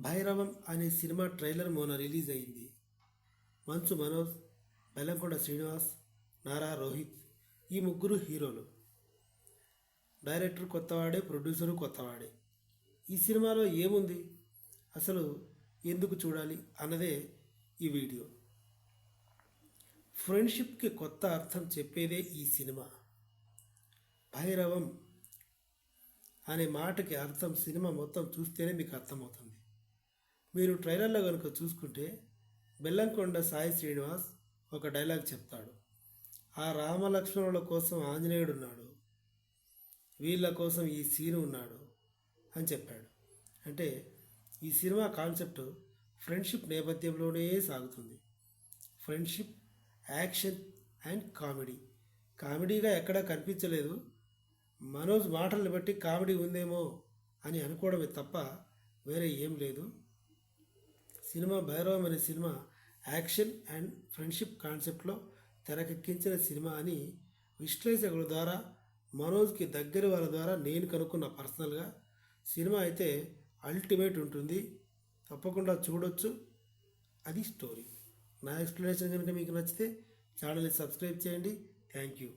భైరవం అనే cinema trailer మొన్న release అయింది. మంచు మనోజ్ బెల్లంకొండ శ్రీనివాస్ నారా రోహిత్ ఈ ముగ్గురు హీరోలు. డైరెక్టర్ కొత్తవాడే ప్రొడ్యూసరు కొత్తవాడే. ఈ సినిమాలో ఏముంది? అసలు ఎందుకు చూడాలి అన్నదే ఈ వీడియో. ఫ్రెండ్షిప్కి కొత్త అర్థం చెప్పేదే ఈ సినిమా. భైరవం అనే మాటకి అర్థం సినిమా మొత్తం చూస్తేనే మీకు అర్థమవుతుంది. మీరు ట్రైలర్లో కనుక చూసుకుంటే బెల్లంకొండ సాయి శ్రీనివాస్ ఒక డైలాగ్ చెప్తాడు. ఆ రామలక్ష్మణుల కోసం ఆంజనేయుడు ఉన్నాడు. వీళ్ళ కోసం ఈ సీను ఉన్నాడు అని చెప్పాడు. అంటే ఈ సినిమా కాన్సెప్ట్ ఫ్రెండ్షిప్ నేపథ్యంలోనే సాగుతుంది. Friendship action and comedy. కామెడీగా ఎక్కడా కనిపించలేదు. మనోజ్ మాటలను బట్టి కామెడీ ఉందేమో అని అనుకోవడమే తప్ప వేరే ఏం లేదు. సినిమా భైరవం అనే సినిమా యాక్షన్ అండ్ ఫ్రెండ్షిప్ కాన్సెప్ట్లో తెరకెక్కించిన సినిమా అని విశ్లేషకుల ద్వారా మనోజ్కి దగ్గర వాళ్ళ ద్వారా నేను కనుక్కున్న పర్సనల్గా సినిమా అయితే అల్టిమేట్ ఉంటుంది. తప్పకుండా చూడొచ్చు. అది స్టోరీ. నా ఎక్స్ప్లెనేషన్ కనుక మీకు నచ్చితే ఛానల్ని సబ్స్క్రైబ్ చేయండి. Thank you